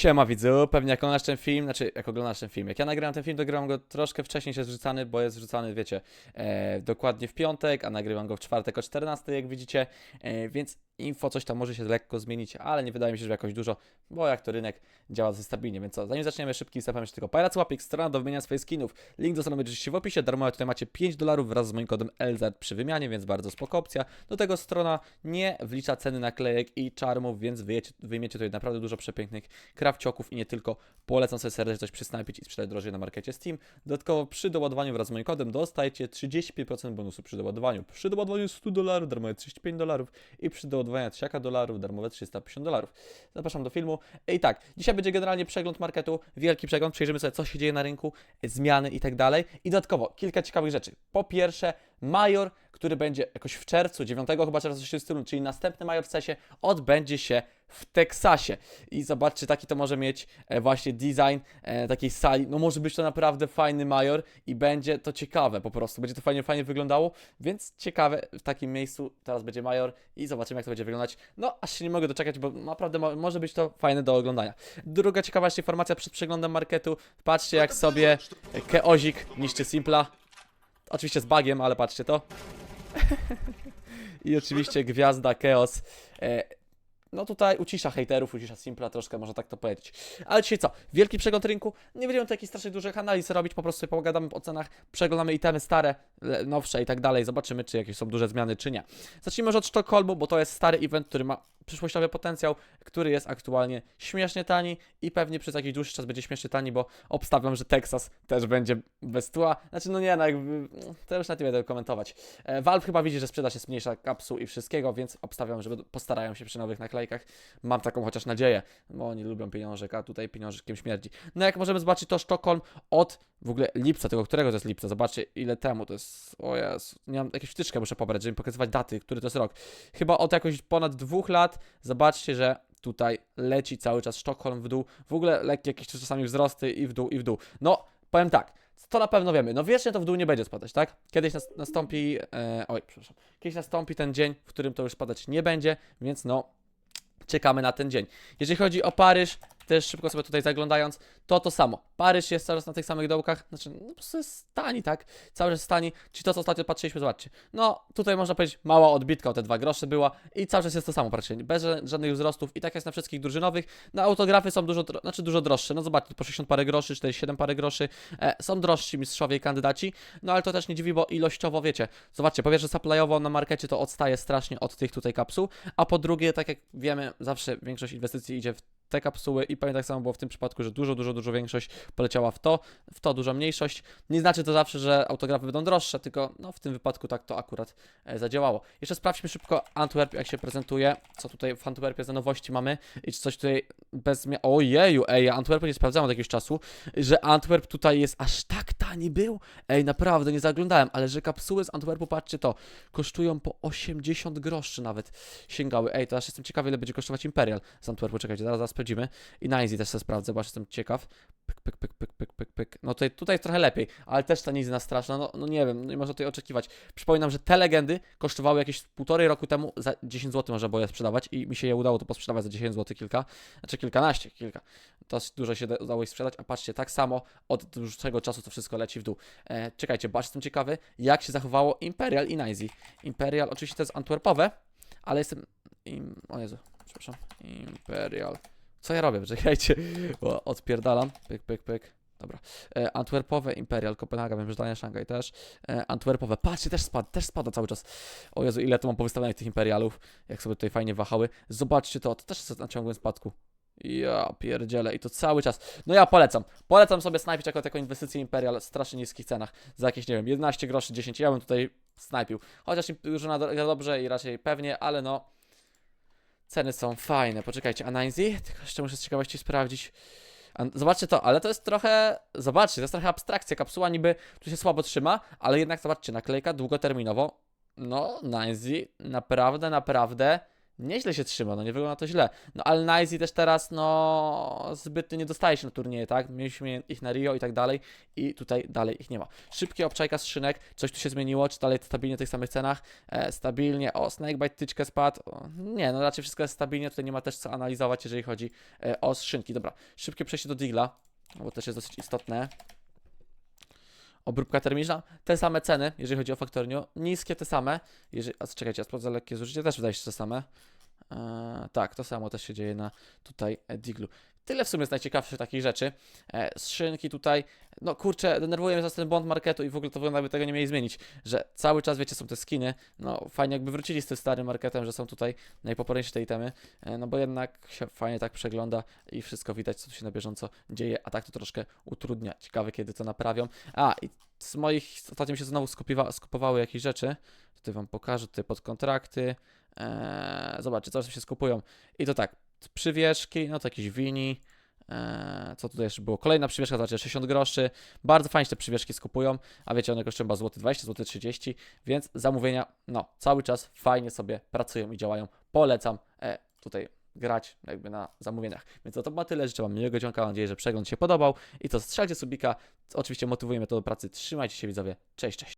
Siema widzu, pewnie jak oglądasz ten film, znaczy jak oglądasz ten film, jak ja nagrywam ten film, to grałem go troszkę wcześniej się zrzucany, bo jest wrzucany, wiecie, e, dokładnie w piątek, a nagrywam go w czwartek o 14, jak widzicie, e, więc info coś tam może się lekko zmienić, ale nie wydaje mi się, że jakoś dużo, bo jak to rynek działa dosyć stabilnie, więc co, zanim zaczniemy szybki wstęp, jeszcze tylko Pirates Łapik, strona do wymiany swoich skinów, link do strony oczywiście w opisie, darmowe tutaj macie 5 dolarów wraz z moim kodem LZ przy wymianie, więc bardzo spoko opcja, do tego strona nie wlicza ceny naklejek i czarmów, więc wyjecie, wyjmiecie tutaj naprawdę dużo przepięknych krawcioków i nie tylko. Polecam sobie serdecznie coś przysnajpić i sprzedać drożej na markecie Steam. Dodatkowo przy doładowaniu wraz z moim kodem dostajecie 35% bonusu przy doładowaniu. Przy doładowaniu 100 dolarów, darmowe 35 dolarów i przy doładowaniu 3 dolarów, darmowe 350 dolarów. Zapraszam do filmu. I tak, dzisiaj będzie generalnie przegląd marketu, wielki przegląd, przejrzymy sobie co się dzieje na rynku, zmiany i tak dalej. I dodatkowo kilka ciekawych rzeczy. Po pierwsze, Major, który będzie jakoś w czerwcu, 9 chyba czerwca, czyli następny Major w CESie odbędzie się w Teksasie. I zobaczcie, taki to może mieć e, właśnie design e, takiej sali. No może być to naprawdę fajny Major i będzie to ciekawe po prostu. Będzie to fajnie, fajnie wyglądało, więc ciekawe w takim miejscu teraz będzie Major i zobaczymy jak to będzie wyglądać. No aż się nie mogę doczekać, bo naprawdę mo może być to fajne do oglądania. Druga ciekawa jeszcze informacja przed przeglądem marketu. Patrzcie jak sobie Keozik niszczy Simpla. Oczywiście z bagiem, ale patrzcie to. I oczywiście gwiazda Chaos. No tutaj ucisza hejterów, ucisza Simpla troszkę, można tak to powiedzieć. Ale dzisiaj co? Wielki przegląd rynku. Nie będziemy tu jakichś strasznie dużych analiz robić, po prostu pogadamy o cenach, przeglądamy itemy stare, nowsze i tak dalej. Zobaczymy, czy jakieś są duże zmiany, czy nie. Zacznijmy może od Sztokholmu, bo to jest stary event, który ma przyszłościowy potencjał, który jest aktualnie śmiesznie tani i pewnie przez jakiś dłuższy czas będzie śmiesznie tani, bo obstawiam, że Texas też będzie bez tła. Znaczy, no nie, no jakby, to już nawet nie będę komentować. E, Valve chyba widzi, że sprzedaż jest mniejsza kapsuł i wszystkiego, więc obstawiam, że postarają się przy nowych naklejkach. Mam taką chociaż nadzieję, bo oni lubią pieniążek, a tutaj pieniążkiem śmierdzi. No jak możemy zobaczyć, to Sztokholm od w ogóle lipca, tego którego to jest lipca, zobaczcie ile temu to jest, o Jezu, nie mam, jakieś wtyczkę muszę pobrać, żeby pokazywać daty, który to jest rok. Chyba od jakoś ponad dwóch lat, zobaczcie, że tutaj leci cały czas Sztokholm w dół, w ogóle lekkie jakieś czasami wzrosty i w dół, i w dół. No, powiem tak, to na pewno wiemy, no wiecznie to w dół nie będzie spadać, tak? Kiedyś nas, nastąpi, e, oj, przepraszam, kiedyś nastąpi ten dzień, w którym to już spadać nie będzie, więc no, czekamy na ten dzień. Jeżeli chodzi o Paryż, też szybko sobie tutaj zaglądając, to to samo. Paryż jest cały czas na tych samych dołkach, znaczy, no po prostu jest tak? Cały czas jest tani. Czyli to, co ostatnio patrzyliśmy, zobaczcie. No, tutaj można powiedzieć, mała odbitka o te dwa grosze była i cały czas jest to samo praktycznie, bez ża- żadnych wzrostów i tak jest na wszystkich drużynowych. Na autografy są dużo, znaczy dużo droższe, no zobaczcie, po 60 parę groszy, 47 parę groszy, e, są drożsi mistrzowie i kandydaci, no ale to też nie dziwi, bo ilościowo, wiecie, zobaczcie, po pierwsze supplyowo na markecie to odstaje strasznie od tych tutaj kapsuł, a po drugie, tak jak wiemy, zawsze większość inwestycji idzie w te kapsuły i pewnie tak samo było w tym przypadku, że dużo, dużo, dużo większość poleciała w to, w to duża mniejszość. Nie znaczy to zawsze, że autografy będą droższe, tylko no, w tym wypadku tak to akurat e, zadziałało. Jeszcze sprawdźmy szybko Antwerp, jak się prezentuje, co tutaj w Antwerpie za nowości mamy i czy coś tutaj bez. Ojeju, ej, ja Antwerpu nie sprawdzałem od jakiegoś czasu, że Antwerp tutaj jest aż tak tani był? Ej, naprawdę, nie zaglądałem, ale że kapsuły z Antwerpu, patrzcie to, kosztują po 80 groszy nawet sięgały. Ej, to aż jestem ciekawy, ile będzie kosztować Imperial z Antwerpu. Czekajcie, zaraz, zaraz sprawdzimy. I na Easy też sobie sprawdzę, aż jestem ciekaw. Pyk, pyk, pyk, pyk, pyk, pyk, pyk. No tutaj, tutaj trochę lepiej, ale też ta Easy na straszna, no, no nie wiem, no nie można tutaj oczekiwać. Przypominam, że te legendy kosztowały jakieś półtorej roku temu za 10 zł można było je sprzedawać i mi się je udało to posprzedawać za 10 zł kilka, znaczy kilkanaście, kilka. To dużo się da- udało ich sprzedać, a patrzcie, tak samo od dłuższego czasu to wszystko leci w dół. E, czekajcie, bo jestem ciekawy, jak się zachowało Imperial i Nizy. Imperial oczywiście to jest antwerpowe, ale jestem... Im... O Jezu, przepraszam. Imperial. Co ja robię? Czekajcie, bo odpierdalam. Pyk, pyk, pyk. Dobra. E, Antwerpowe, Imperial, Kopenhaga, wiem, że Dania, Szangaj też. E, Antwerpowe, patrzcie, też spada, też spada cały czas. O Jezu, ile tu mam powystawionych tych Imperialów, jak sobie tutaj fajnie wahały. Zobaczcie to, to też jest na ciągłym spadku. Ja pierdzielę i to cały czas. No ja polecam. Polecam sobie snajpić jako taką inwestycję Imperial w strasznie niskich cenach. Za jakieś, nie wiem, 11 groszy, 10. Ja bym tutaj snajpił. Chociaż już na dobrze i raczej pewnie, ale no. Ceny są fajne. Poczekajcie, Ananzi? Tylko jeszcze muszę z ciekawości sprawdzić. Zobaczcie to, ale to jest trochę. Zobaczcie, to jest trochę abstrakcja. Kapsuła niby tu się słabo trzyma, ale jednak zobaczcie, naklejka długoterminowo. No, Nancy, naprawdę, naprawdę nieźle się trzyma, no nie wygląda to źle. No ale Nizy też teraz, no, zbytnio nie dostaje się na turnieje, tak? Mieliśmy ich na Rio i tak dalej i tutaj dalej ich nie ma. Szybkie obczajka skrzynek, coś tu się zmieniło, czy dalej stabilnie w tych samych cenach? E, stabilnie, o, Snakebite tyczkę spadł, o, nie, no raczej wszystko jest stabilnie, tutaj nie ma też co analizować, jeżeli chodzi e, o skrzynki. Dobra, szybkie przejście do Digla, bo też jest dosyć istotne. Obróbka termiczna, te same ceny, jeżeli chodzi o faktorniu, niskie te same, jeżeli, a czekajcie, ja sprawdzę lekkie zużycie, też wydaje się te same. Eee, tak, to samo też się dzieje na tutaj Diglu. Tyle w sumie jest najciekawszych takich rzeczy. E, skrzynki tutaj, no kurczę, denerwuje mnie za ten błąd marketu i w ogóle to wygląda, jakby tego nie mieli zmienić, że cały czas, wiecie, są te skiny, no fajnie jakby wrócili z tym starym marketem, że są tutaj najpopularniejsze te itemy, e, no bo jednak się fajnie tak przegląda i wszystko widać, co tu się na bieżąco dzieje, a tak to troszkę utrudnia. Ciekawe, kiedy to naprawią. A, i z moich, ostatnio mi się znowu skupiwa, skupowały jakieś rzeczy, tutaj wam pokażę, tutaj pod kontrakty, Eee, zobaczcie, co się skupują. I to tak, przywieszki, no to jakieś wini. Eee, co tutaj jeszcze było? Kolejna przywieszka, zobaczcie, 60 groszy. Bardzo fajnie się te przywieszki skupują, a wiecie, one kosztują chyba złoty 20, złoty 30, więc zamówienia, no, cały czas fajnie sobie pracują i działają. Polecam e, tutaj grać jakby na zamówieniach. Więc to, to było tyle, życzę Wam miłego dzionka, mam nadzieję, że przegląd się podobał i to strzelcie subika, oczywiście motywujemy to do pracy, trzymajcie się widzowie, cześć, cześć.